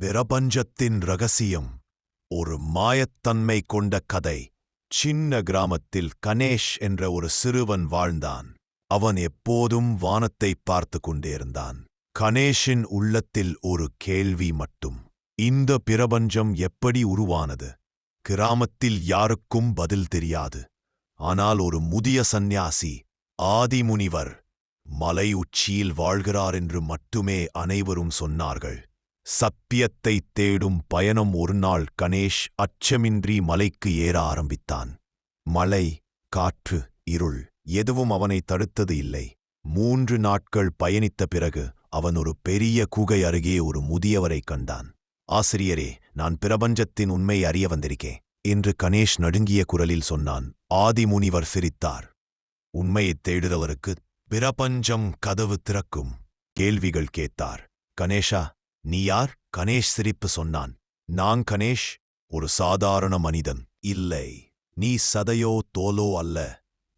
பிரபஞ்சத்தின் ரகசியம் ஒரு மாயத்தன்மை கொண்ட கதை. சின்ன கிராமத்தில் கணேஷ் என்ற ஒரு சிறுவன் வாழ்ந்தான். அவன் எப்போதும் வானத்தை பார்த்து கொண்டிருந்தான் கணேஷின் உள்ளத்தில் ஒரு கேள்வி மட்டும். இந்த பிரபஞ்சம் எப்படி உருவானது? கிராமத்தில் யாருக்கும் பதில் தெரியாது. ஆனால் ஒரு முதிய சந்நியாசி ஆதிமுனிவர் மலை உச்சியில் வாழ்கிறார் என்று மட்டுமே அனைவரும் சொன்னார்கள். சத்தியத்தை தேடும் பயணம் ஒருநாள் கணேஷ் அச்சமின்றி மலைக்கு ஏற ஆரம்பித்தான். மலை காற்று இருள் எதுவும் அவனை தடுத்தது இல்லை. மூன்று நாட்கள் பயணித்த பிறகு அவன் ஒரு பெரிய குகை அருகே ஒரு முதியவரைக் கண்டான். ஆசிரியரே நான் பிரபஞ்சத்தின் உண்மை அறிய வந்திருக்கேன் என்று கணேஷ் நடுங்கிய குரலில் சொன்னான். ஆதிமுனிவர் சிரித்தார். உண்மையைத் தேடுறவருக்கு பிரபஞ்சம் கதவு திறக்கும் கேள்விகள் கேட்டார். கணேஷா நீ யார்? கணேஷ் சிரிப்பு சொன்னான். நான் கணேஷ் ஒரு சாதாரண மனிதன். இல்லை நீ சதையோ தோலோ அல்ல.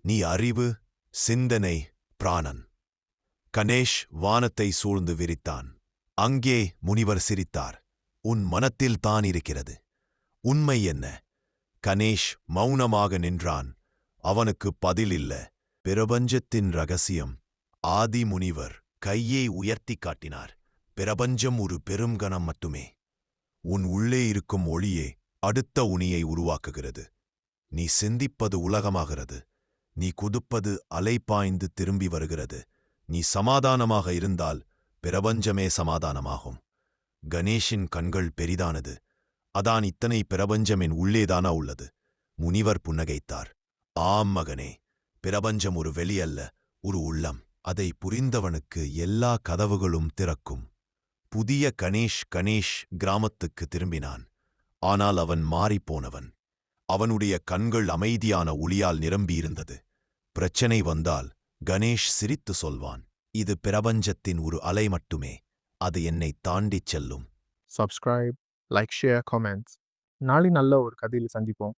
நீ அறிவு சிந்தனை பிராணன். கணேஷ் வானத்தை சூழ்ந்து விரித்தான். அங்கே முனிவர் சிரித்தார். உன் மனத்தில் தான் இருக்கிறது. உண்மை என்ன? கணேஷ் மௌனமாக நின்றான். அவனுக்கு பதில் இல்ல. பிரபஞ்சத்தின் ரகசியம். ஆதி முனிவர் கையை உயர்த்திக் காட்டினார். பிரபஞ்சம் ஒரு பெருங்கணம் மட்டுமே. உன் உள்ளே இருக்கும் ஒளியே அடுத்த உனியை உருவாக்குகிறது. நீ சிந்திப்பது உலகமாகிறது. நீ குதுப்பது அலைப்பாய்ந்து திரும்பி வருகிறது. நீ சமாதானமாக இருந்தால் பிரபஞ்சமே சமாதானமாகும். கணேஷின் கண்கள் பெரிதானது. அதான் இத்தனை பிரபஞ்சம் என் உள்ளேதானா உள்ளது. முனிவர் புன்னகைத்தார். ஆம் மகனே பிரபஞ்சம் ஒரு வெளியல்ல ஒரு உள்ளம். அதை புரிந்தவனுக்கு எல்லா கதவுகளும் திறக்கும். புதிய கணேஷ் கணேஷ் கிராமத்துக்கு திரும்பினான். ஆனால் அவன் மாறிப்போனவன் அவனுடைய கண்கள் அமைதியான ஒளியால் நிரம்பியிருந்தது. பிரச்சனை வந்தால் கணேஷ் சிரித்து சொல்வான் இது பிரபஞ்சத்தின் ஒரு அலை மட்டுமே. அது என்னை தாண்டிச் செல்லும். சப்ஸ்கிரைப் லைக் ஷேர் காமெண்ட்ஸ் நாளை நல்ல ஒரு கதையில் சந்திப்போம்.